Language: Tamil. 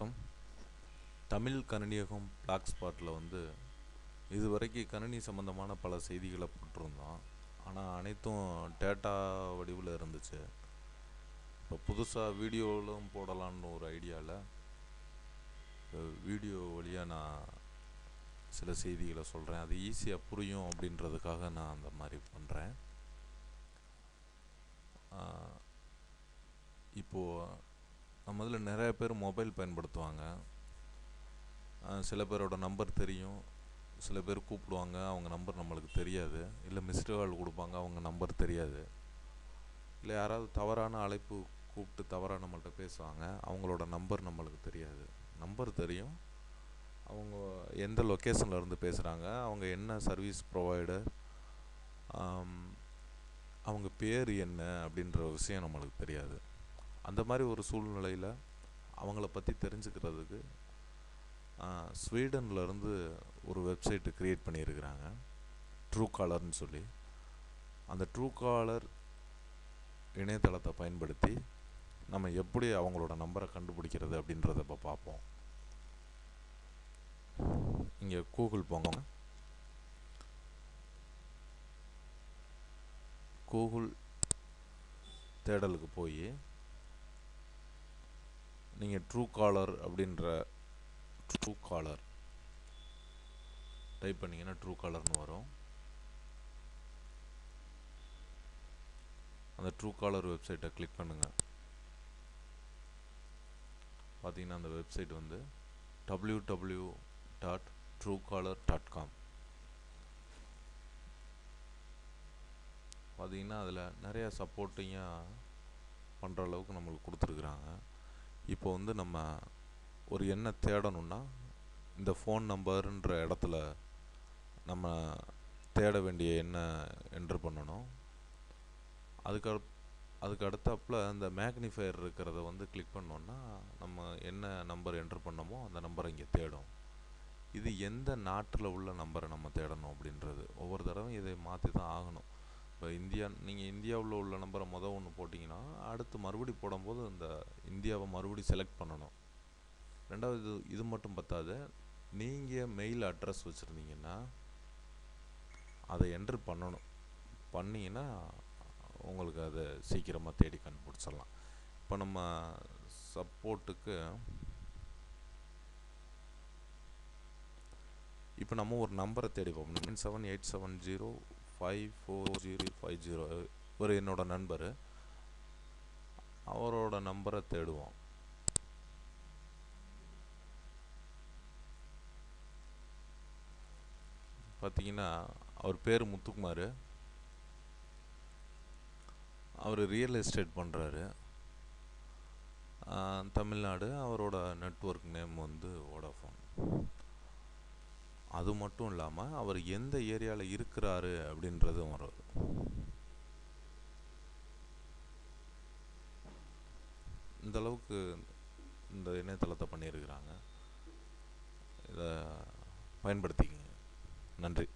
வணக்கம். தமிழ் கணினியகம் பிளாக் ஸ்பாட்டில் வந்து இதுவரைக்கும் கணினி சம்மந்தமான பல செய்திகளை போட்டிருந்தோம். ஆனால் அனைத்தும் டேட்டா வடிவில் இருந்துச்சு. இப்போ புதுசாக வீடியோவிலும் போடலான்னு ஒரு ஐடியாவில் வீடியோ வழியாக நான் சில செய்திகளை சொல்கிறேன் அது ஈஸியாக புரியும் அப்படின்றதுக்காக நான் அந்த மாதிரி பண்ணுறேன் இப்போது முதல்ல நிறைய பேர் மொபைல் பயன்படுத்துவாங்க. சில பேரோட நம்பர் தெரியும். சில பேர் கூப்பிடுவாங்க. அவங்க நம்பர் நம்மளுக்கு தெரியாது. இல்லை மிஸ்டு கால் கொடுப்பாங்க. அவங்க நம்பர் தெரியாது. இல்லை யாராவது தவறான அழைப்பு கூப்பிட்டு தவறாக நம்மள்கிட்ட பேசுவாங்க. அவங்களோட நம்பர் நம்மளுக்கு தெரியாது. நம்பர் தெரியும். அவங்க எந்த லொக்கேஷனில் இருந்து பேசுகிறாங்க அவங்க என்ன சர்வீஸ் ப்ரொவைடர் அவங்க பேர் என்ன அப்படின்ற விஷயம் நம்மளுக்கு தெரியாது. அந்த மாதிரி ஒரு சூழ்நிலையில் அவங்கள பற்றி தெரிஞ்சுக்கிறதுக்கு ஸ்வீடன்லேருந்து ஒரு வெப்சைட்டு க்ரியேட் பண்ணியிருக்கிறாங்க. ட்ரூ காலர்னு சொல்லி. அந்த ட்ரூ காலர் இணையதளத்தை பயன்படுத்தி நம்ம எப்படி அவங்களோட நம்பரை கண்டுபிடிக்கிறது அப்படின்றத இப்போ பார்ப்போம். இங்கே கூகுள் போங்க. கூகுள் தேடலுக்கு போய் நீங்கள் ட்ரூ காலர் அப்படின்ற ட்ரூ காலர் டைப் பண்ணிங்கன்னா ட்ரூ காலர்னு வரும். அந்த ட்ரூ காலர் வெப்சைட்டை கிளிக் பண்ணுங்கள் பார்த்தீங்கன்னா அந்த வெப்சைட் வந்து W W dot true caller dot com பார்த்தீங்கன்னா அதில் நிறைய சப்போர்ட்டிங்காக பண்ணுற அளவுக்கு நம்மளுக்கு கொடுத்துருக்குறாங்க. இப்போ வந்து நம்ம ஒரு எண்ணை தேடணும்னா இந்த ஃபோன் நம்பருன்ற இடத்துல நம்ம தேட வேண்டிய எண்ணை என்ட்ரு பண்ணணும். அதுக்கு அதுக்கு அடுத்தாப்புல அந்த மேக்னிஃபையர் இருக்கிறத வந்து கிளிக் பண்ணோன்னா நம்ம என்ன நம்பர் என்ட்ரு பண்ணமோ அந்த நம்பரை இங்கே தேடும். இது எந்த நாட்டில் உள்ள நம்பரை நம்ம தேடணும் அப்படின்றது. ஒவ்வொரு தடவை இதை மாற்றி தான் ஆகணும். இப்போ இந்தியா நீங்கள் இந்தியாவில் உள்ள நம்பரை மொதல் ஒன்று போட்டிங்கன்னா அடுத்து மறுபடி போடும்போது இந்த இந்தியாவை மறுபடி செலக்ட் பண்ணணும். ரெண்டாவது இது இது மட்டும் பத்தாது. நீங்கள் மெயில் அட்ரஸ் வச்சுருந்தீங்கன்னா அதை என்ட்ரு பண்ணணும். பண்ணிங்கன்னா உங்களுக்கு அதை சீக்கிரமாக தேடி கண்டுபிடிச்சிடலாம். இப்போ நம்ம சப்போர்ட்டுக்கு இப்போ நம்ம ஒரு நம்பரை தேடி பார்ப்போம் nine seven eight seven zero five four zero five zero ஒரு என்னோட நண்பர். அவரோட நம்பரை தேடுவோம். பார்த்தீங்கன்னா அவர் பேர் முத்துக்குமார். அவர் ரியல் எஸ்டேட் பண்ணுறாரு தமிழ்நாடு. அவரோட நெட்ஒர்க் நேம் வந்து வோடாஃபோன் அது மட்டும் இல்லாமல் அவர் எந்த ஏரியாவில் இருக்கிறாரு அப்படின்றதும் வரும். இந்த அளவுக்கு இந்த இணையதளத்தை பண்ணியிருக்கிறாங்க. இதை பயன்படுத்திக்கங்க. நன்றி.